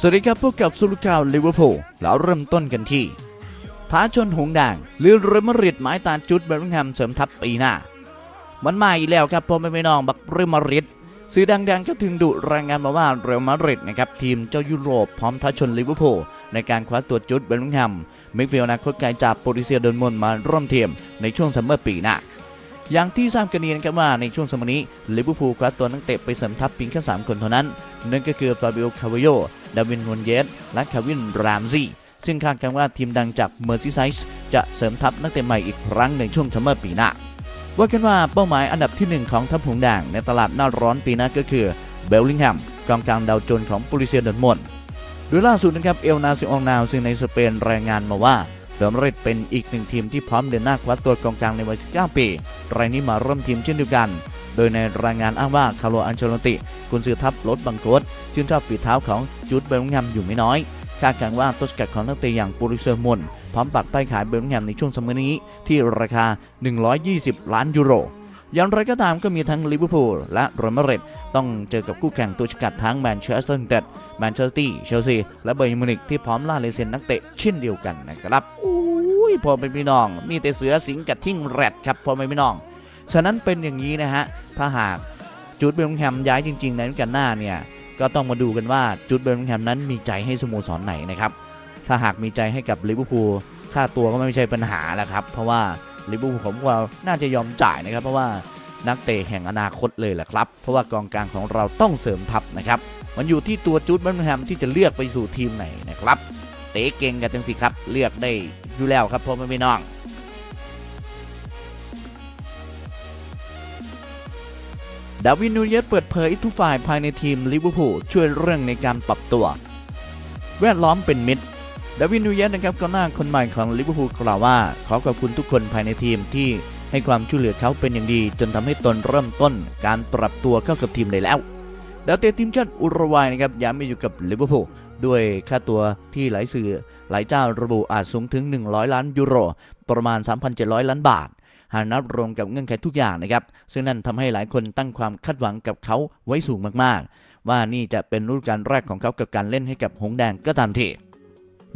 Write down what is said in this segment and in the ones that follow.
สวัสดีครับพบกับสุลข่าวลิเวอร์พูลแล้วเริ่มต้นกันที่ท้าชนหงส์แดงหรือเรมาริดหมายตาจุดเบลลิงแฮมเสริมทัพปีหน้า มันมาอีกแล้วครับพ่อแม่พี่น้องบักเรมาริดสื่อดังๆก็ถึงดุรายงานมาว่าเรอัลมาดริดนะครับทีมเจ้ายุโรปพร้อมท้าชนลิเวอร์พูลในการคว้าตัวจุดเบลลิงแฮมมิดฟิลนาคตไกลจากโปรตุเซียเดนมนมาร่วมทีมในช่วงซัมเมอร์ปีหน้าอย่างที่ทราบกันดีนะครับว่าในช่วงสมัยนี้ลิเวอร์พูลคว้าตัวนักเตะไปเสริมทัพเพียงแค่3คนเท่านั้น นั่นก็คือฟาบิโอคา v าโย ดาวินนูนเยสและคาวินรามซีซึ่งคาดกันว่าทีมดังจากเมอร์ซีไซส์จะเสริมทัพนักเตะใหม่อีกครั้งในช่วงซัมเมอร์ปีหน้า ว่ากันว่าเป้าหมายอันดับทีหนึ่1 ของทัพหงแดงในตลาดหน้าร้อนปีหน้าก็คือเบลลิงแฮมกองกลางดาวโจนของโปรตุเซียเดนมอนด์โดยล่าสุดนะครับเอลนาซิองนาวซึ่งในสเปนรายงานมาว่าเรอัลมริดเป็นอีกหนึ่งทีมที่พร้อมเดินหน้าคว้าตัวกองกลางในวัย19ปี รายนี้มาร่วมทีมเช่นเดียวกัน โดยในรายงานอ้างว่าคาร์โลอันเชโลติกุนซือทัพรถบังโกสชื่นชอบฝีเท้าของจูดเบลงแฮมอยู่ไม่น้อยคาดการณ์ว่าต้นสกัดของนักเตะอย่างโปรตุเซียมอนพร้อมปักป้ายขายเบลงแฮมในช่วงสมัยนี้ ที่ราคา 120 ล้านยูโรอย่างไรก็ตามก็มีทั้งลิเวอร์พูลและเรอัลมาดริดต้องเจอกับคู่แข่งตัวฉกัดทั้งแมนเชสเตอร์ยูไนเต็ดแมนเชสเตอร์ตี้เชลซีและเบอร์มิวนิกที่พร้อมล่าเลเซนนักเตะเช่นเดียวกันนะครับอุ้ยพอเป็นพี่น้อง มีแต่เสือสิงกับทิ้งแรดครับพอเป็นพี่น้อง ฉะนั้นเป็นอย่างนี้นะฮะถ้าหากจูดเบลลิงแฮมย้ายจริง ๆ ในฤดูกาลหน้าเนี่ยก็ต้องมาดูกันว่าจูดเบลลิงแฮมนั้นมีใจให้สโมสรไหนนะครับถ้าหากมีใจให้กับลิเวอร์พูลค่าตัวก็ไม่ใช่ปัญหาแล้วครับ เพราะว่าลิเวอร์พูลผมว่าน่าจะยอมจ่ายนะครับ เพราะว่านักเตะแห่งอนาคตเลยแหละครับ เพราะว่ากองกลางของเราต้องเสริมทัพนะครับ มันอยู่ที่ตัวจูดเบลลิงแฮมที่จะเลือกไปสู่ทีมไหนนะครับ เตะเก่งกันจังสิครับ เลือกได้อยู่แล้วครับพ่อแม่พี่น้อง ดาวินนูเยสเปิดเผยทุกฝ่ายภายในทีมลิเวอร์พูลช่วยเรื่องในการปรับตัว แวดล้อมเป็นมิตรดาวินนูเยสนะครับกองหน้าคนใหม่ของลิเวอร์พูลกล่าวว่า ขอขอบคุณทุกคนภายในทีมที่ให้ความช่วยเหลือเขาเป็นอย่างดี จนทำให้ตนเริ่มต้นการปรับตัวเข้ากับทีมได้แล้วดาวเตะทีมชาติอุรุกวัยนะครับย้ายมาอยู่กับลิเวอร์พูลด้วยค่าตัวที่หลายสื่อหลายเจ้าระบุอาจสูงถึง 100 ล้านยูโร ประมาณ 3,700 ล้านบาท หากนับรวมกับเงื่อนไขทุกอย่างนะครับ ซึ่งนั่นทำให้หลายคนตั้งความคาดหวังกับเขาไว้สูงมากๆ ว่านี่จะเป็นฤดูกาลแรกของเขากับการเล่นให้กับหงแดงก็ตามที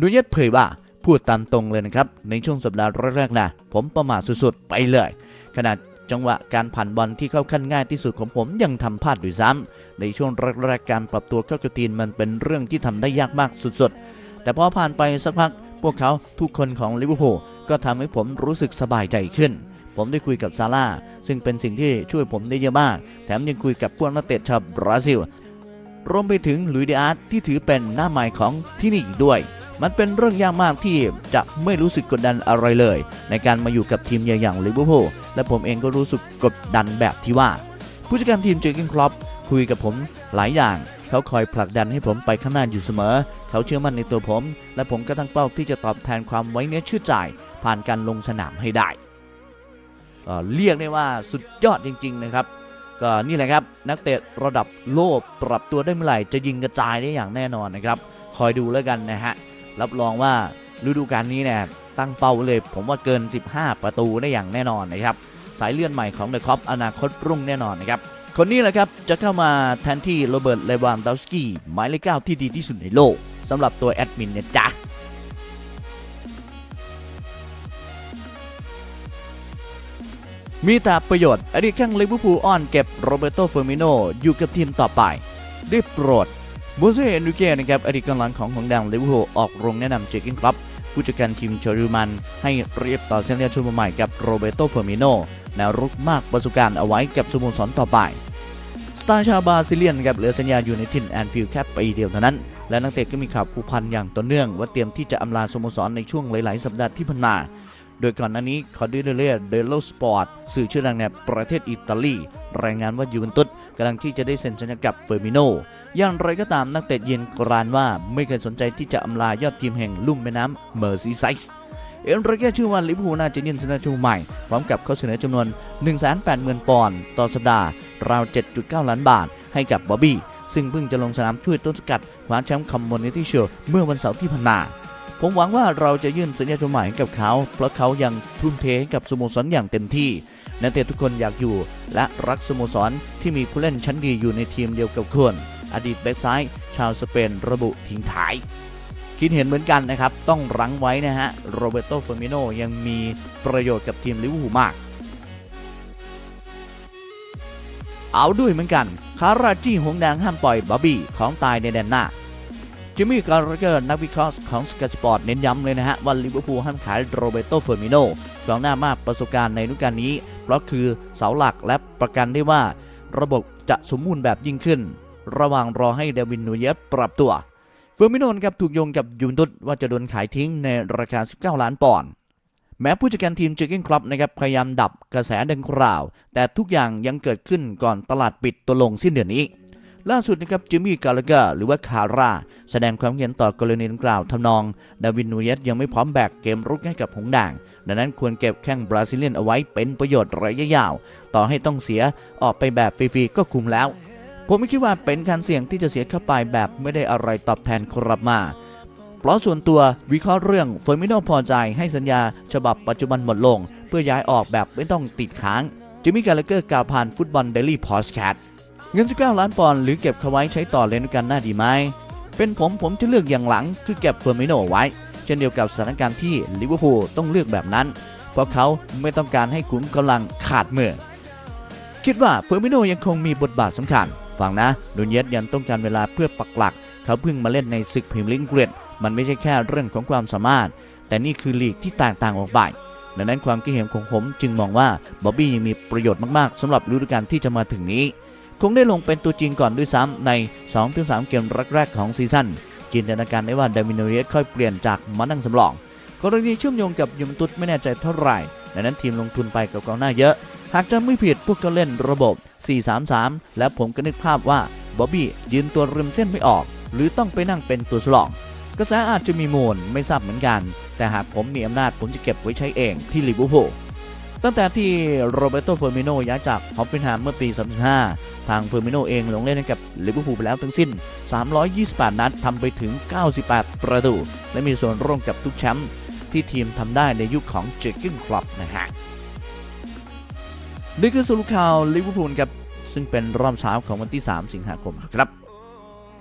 ดูเย็ดเผยว่าพูดตามตรงเลยนะครับ ในช่วงสัปดาห์แรกๆนะผมประมาทสุดๆ ไปเลย ขนาดจังหวะการผ่านบอลที่เข้าขั้นง่ายที่สุดของผมยังทำพลาดด้วยซ้ำในช่วงแรกๆการปรับตัวเข้ากับทีมมันเป็นเรื่องที่ทำได้ยากมากสุดๆ แต่พอผ่านไปสักพัก พวกเขาทุกคนของลิเวอร์พูลก็ทำให้ผมรู้สึกสบายใจขึ้น ผมได้คุยกับซาร่าซึ่งเป็นสิ่งที่ช่วยผมได้เยอะมาก แถมยังคุยกับพวกนักเตะชาวบราซิล รวมไปถึงลุยเดอาร์ตที่ถือเป็นหน้าใหม่ของที่นี่อีกด้วย มันเป็นเรื่องยากมากที่จะไม่รู้สึกกดดันอะไรเลย ในการมาอยู่กับทีมใหญ่อย่างลิเวอร์พูลและผมเองก็รู้สึกกดดันแบบที่ว่า ผู้จัดการทีมเจอร์เกนคลอปคุยกับผมหลายอย่างเขาคอยผลักดันให้ผมไปข้างหน้าอยู่เสมอ เขาเชื่อมั่นในตัวผม และผมก็ตั้งเป้าที่จะตอบแทนความไว้เนื้อเชื่อใจผ่านการลงสนามให้ได้ เรียกได้ว่าสุดยอดจริง ๆ นะครับ ก็นี่แหละครับนักเตะระดับโลกปรับตัวได้เมื่อไหร่จะยิงกระจายได้อย่างแน่นอนนะครับ คอยดูแล้วกันนะฮะรับรองว่าฤดูกาลนี้เนี่ยตั้งเป้าเลย ผมว่าเกิน 15 ประตูได้อย่างแน่นอนนะครับ สายเลื่อนใหม่ของเดอะคอปอนาคตรุ่งแน่นอนนะครับ คนนี้แหละครับจะเข้ามาแทนที่โรเบิร์ตเลวานดาวสกี้หมายเลขเก้าที่ดีที่สุดในโลกสำหรับตัวแอดมินเนี่ยจ้ะ มีแต่ประโยชน์อดีตแข้งลิเวอร์พูลอ้อนเก็บโรเบโตเฟอร์มิโนอยู่กับทีมต่อไปได้โปรดมูเซ่เอนริเก้นะครับอดีตกองหลังของหงแดงลิเวอร์พูลออกโรงแนะนำเจอกินครับผู้จัดการทีมเชอริมัน ให้เรียบต่อเส้นเลือดชุดใหม่กับโรเบโตเฟอร์มิโนแนวรุกมากประสบการณ์เอาไว้กับสโมสรต่อไปสตาร์ชาบาซิเลียนครับเหลือสัญญาอยู่ในถิ่นแอนฟิลด์แค่ปีเดียวเท่านั้น และนักเตะก็มีข่าวผูกพันอย่างต่อเนื่อง ว่าเตรียมที่จะอำลาสโมสรในช่วงหลาย ๆ สัปดาห์ที่ผ่านมา โดยก่อนหน้านี้คอร์ดิเดเลียเดลโลสปอร์ตสื่อชื่อดังในประเทศอิตาลี รายงานว่ายูเวนตุสกำลังที่จะได้เซ็นสัญญากับเฟอร์มิโน อย่างไรก็ตามนักเตะเย็นกรานว่าไม่เคยสนใจที่จะอำลายอดทีมแห่งลุ่มแม่น้ำเมอร์ซีไซส์เอ็นริเก้ชื่อว่าลิเวอร์พูลน่าจะยื่นเสนอชูใหม่ พร้อมกับข้อเสนอจำนวน 180,000 ปอนด์ต่อสัปดาห์ ราว 7.9 ล้านบาท ให้กับบอบบี้ ซึ่งเพิ่งจะลงสนามช่วยต้นสกัดคว้าแชมป์คอมมูนิตี้ชิลเมื่อวันเสาร์ที่ผ่านมา ผมหวังว่าเราจะยื่นสัญญาตัวใหม่ให้กับเขา เพราะเขายังทุ่มเทกับสโมสรอย่างเต็มที่นักเตะทุกคนอยากอยู่ และรักสโมสรที่มีผู้เล่นชั้นดีอยู่ในทีมเดียวกับควรอดีตแบ็กซ้ายชาวสเปนระบุทิ้งท้าย คิดเห็นเหมือนกันนะครับ ต้องรั้งไว้นะฮะโรเบโตเฟอร์มิโนยังมีประโยชน์กับทีมลิเวอร์พูลมากเอาด้วยเหมือนกัน คาราจีหงแดงห้ามปล่อยบ๊อบบี้ของตายในแดนหน้า จิมมี่การ์เกอร์นักวิเคราะห์ของสก t สปอร์ตเน้นย้ำเลยนะฮะว่าลิเวอร์พูลห้ามขายโรเบโตเฟอร์มิโนกองหน้ามากประสบการณ์ในฤดูกาลนี้ เพราะคือเสาหลักและประกันได้ว่า ระบบจะสมบูรณ์แบบยิ่งขึ้น ระหว่างรอให้เดวินนูเยสปรับตัว เฟอร์มิโนครับถูกโยงกับยูนตุสว่าจะโดนขายทิ้งในราคา 19 ล้านปอนด์แม้ผู้จัดการทีมเจอร์เกนคลับนะครับพยายามดับกระแสดังกล่าว แต่ทุกอย่างยังเกิดขึ้นก่อนตลาดปิดตัวลงสิ้นเดือนนี้ ล่าสุดนะครับจิมมี่กาลาเกอร์หรือว่าคาร่า แสดงความเห็นต่อกรณีดังกล่าวทำนอง ดาวินนูเยสยังไม่พร้อมแบกเกมรุกให้กับหงส์แดงดังนั้นควรเก็บแข้งบราซิเลียนเอาไว้เป็นประโยชน์ระยะยาว ต่อให้ต้องเสียออกไปแบบฟรีๆก็คุ้มแล้ว ผมไม่คิดว่าเป็นการเสี่ยงที่จะเสียเข้าไปแบบไม่ได้อะไรตอบแทนครับมาเพราะส่วนตัววิเคราะห์เรื่องเฟอร์มิโนพอใจให้สัญญาฉบับปัจจุบันหมดลง เพื่อย้ายออกแบบไม่ต้องติดค้างจิมมี่กาลเกอร์กล่าวผ่านฟุตบอลเดลี่พอสแคท เงิน 19 ล้านปอนด์หรือเก็บเขาไว้ใช้ต่อเล่นกันหน้าดีไหม เป็นผมผมจะเลือกอย่างหลังคือเก็บเฟอร์มิโนไว้ เช่นเดียวกับสถานการณ์ที่ลิเวอร์พูลต้องเลือกแบบนั้น เพราะเขาไม่ต้องการให้ขุมกำลังขาดมือ คิดว่าเฟอร์มิโนยังคงมีบทบาทสำคัญ ฟังนะนูนเยสยังต้องการเวลาเพื่อปักหลัก เขาเพิ่งมาเล่นในศึกพรีเมียร์ลีกอังกฤษมันไม่ใช่แค่เรื่องของความสามารถ แต่นี่คือลีกที่แตกต่างออกไปดังนั้นความคิดเห็นของผมจึงมองว่าบ๊อบบี้ยังมีประโยชน์มากๆสำหรับฤดูกาลที่จะมาถึงนี้ คงได้ลงเป็นตัวจริงก่อนด้วยซ้ำใน 2-3 เกมแรกๆของซีซั่นจินตนาการได้ว่าดมินเรียสค่อยเปลี่ยนจากมานั่งสำรองกรณีเชื่อมโยงกับยูเวนตุสไม่แน่ใจเท่าไหร่ดังนั้นทีมลงทุนไปกับกองหน้าเยอะ หากจะไม่ผิดพวกเขาเล่นระบบ 4-3-3 และผมก็นึกภาพว่าบ๊อบบี้ยืนตัวริมเส้นไม่ออก หรือต้องไปนั่งเป็นตัวสลองกระแสอาจจะมีมูลไม่ทราบเหมือนกัน แต่หากผมมีอำนาจผมจะเก็บไว้ใช้เองที่ลิเวอร์พูลตั้งแต่ที่โรเบโตเฟอร์มิโนย้ายจากฮอปเปนแฮมเมื่อปี 2015 ทางเฟอร์มิโนเองลงเล่นให้กับลิเวอร์พูลไปแล้วทั้งสิ้น 328 นัดทำไปถึง 98 ประตู และมีส่วนร่วมกับทุกแชมป์ที่ทีมทำได้ในยุคของเจอร์เกนคลับนะฮะนี่คือสรุปข่าวลิเวอร์พูลครับซึ่งเป็นรอบเช้าของวันที่ 3 สิงหาคมครับ